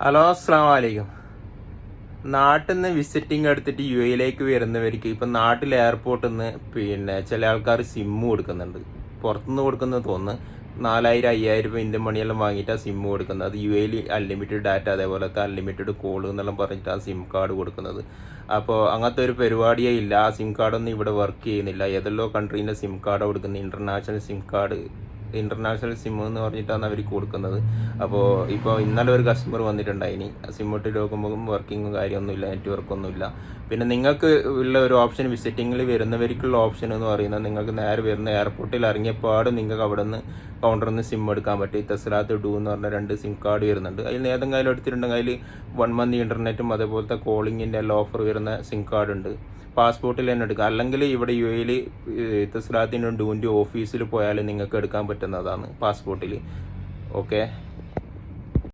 Hello അസ്സാം വലൈക്കും നാട്ടിൽ നിന്ന് വിസിറ്റിംഗ് എടുത്തിട്ട് യു എയിലേക്ക് വരുന്നവർക്ക് ഇപ്പം നാട്ടിൽ എയർപോർട്ടിൽ നിന്ന് പിന്നെ ചില ആൾക്കാർ സിമ്മ് കൊടുക്കുന്നുണ്ട്. പുറത്തുനിന്ന് കൊടുക്കുന്നത് തോന്നുന്നു. നാലായിരം അയ്യായിരം രൂപ ഇന്ത്യൻ മണിയെല്ലാം വാങ്ങിയിട്ടാ സിമ്മ് കൊടുക്കുന്നത്. അത് യു എയിൽ അൺലിമിറ്റഡ് ഡാറ്റ അതേപോലത്തെ അൺലിമിറ്റഡ് കോൾ എന്നെല്ലാം പറഞ്ഞിട്ടാണ് സിം കാർഡ് കൊടുക്കുന്നത്. അപ്പോൾ അങ്ങനത്തെ ഒരു പരിപാടിയേ ഇല്ല. ആ സിം കാർഡൊന്നും ഇവിടെ വർക്ക് ചെയ്യുന്നില്ല. ഏതെല്ലോ കൺട്രീന്റെ സിം കാർഡ് കൊടുക്കുന്നത് international SIM card international SIM എന്ന് പറഞ്ഞിട്ടാണ് അവർ കൊടുക്കുന്നത്. അപ്പോൾ ഇപ്പോൾ ഇന്നലെ ഒരു കസ്റ്റമർ വന്നിട്ടുണ്ടായിനി സിം ഇട്ട് നോക്കുമ്പോൾ വർക്കിങ്ങും കാര്യമൊന്നുമില്ല നെറ്റ്വർക്ക് ഒന്നുമില്ല പിന്നെ നിങ്ങൾക്ക് ഉള്ള ഒരു ഓപ്ഷൻ വിസിറ്റിങ്ങിൽ വരുന്നവർക്കുള്ള ഓപ്ഷൻ എന്ന് പറയുന്നത് നിങ്ങൾക്ക് നേരെ വരുന്ന എയർപോർട്ടിൽ ഇറങ്ങിയപ്പാട് നിങ്ങൾക്ക് അവിടെ നിന്ന് കൗണ്ടറിൽ നിന്ന് സിം എടുക്കാൻ പറ്റും. തെസ്ലാത്ത് ഡു എന്ന് പറഞ്ഞ രണ്ട് സിം കാർഡ് വരുന്നുണ്ട്. അതിൽ നിന്ന് ഏതെങ്കിലും എടുത്തിട്ടുണ്ടെങ്കിൽ വൺ മന്ത് ഇന്റർനെറ്റും അതേപോലത്തെ കോളിങ്ങിന്റെ എല്ലാം ഓഫർ വരുന്ന സിം കാർഡ് ഉണ്ട്. പാസ്പോർട്ടിൽ തന്നെ എടുക്കുക അല്ലെങ്കിൽ ഇവിടെ യു എയിൽ തെസ്ലാത്തിന്റെ ഡുവിന്റെ ഓഫീസിൽ പോയാൽ നിങ്ങൾക്ക് എടുക്കാൻ പറ്റുന്നതാണ് പാസ്പോർട്ടിൽ ഓക്കെ?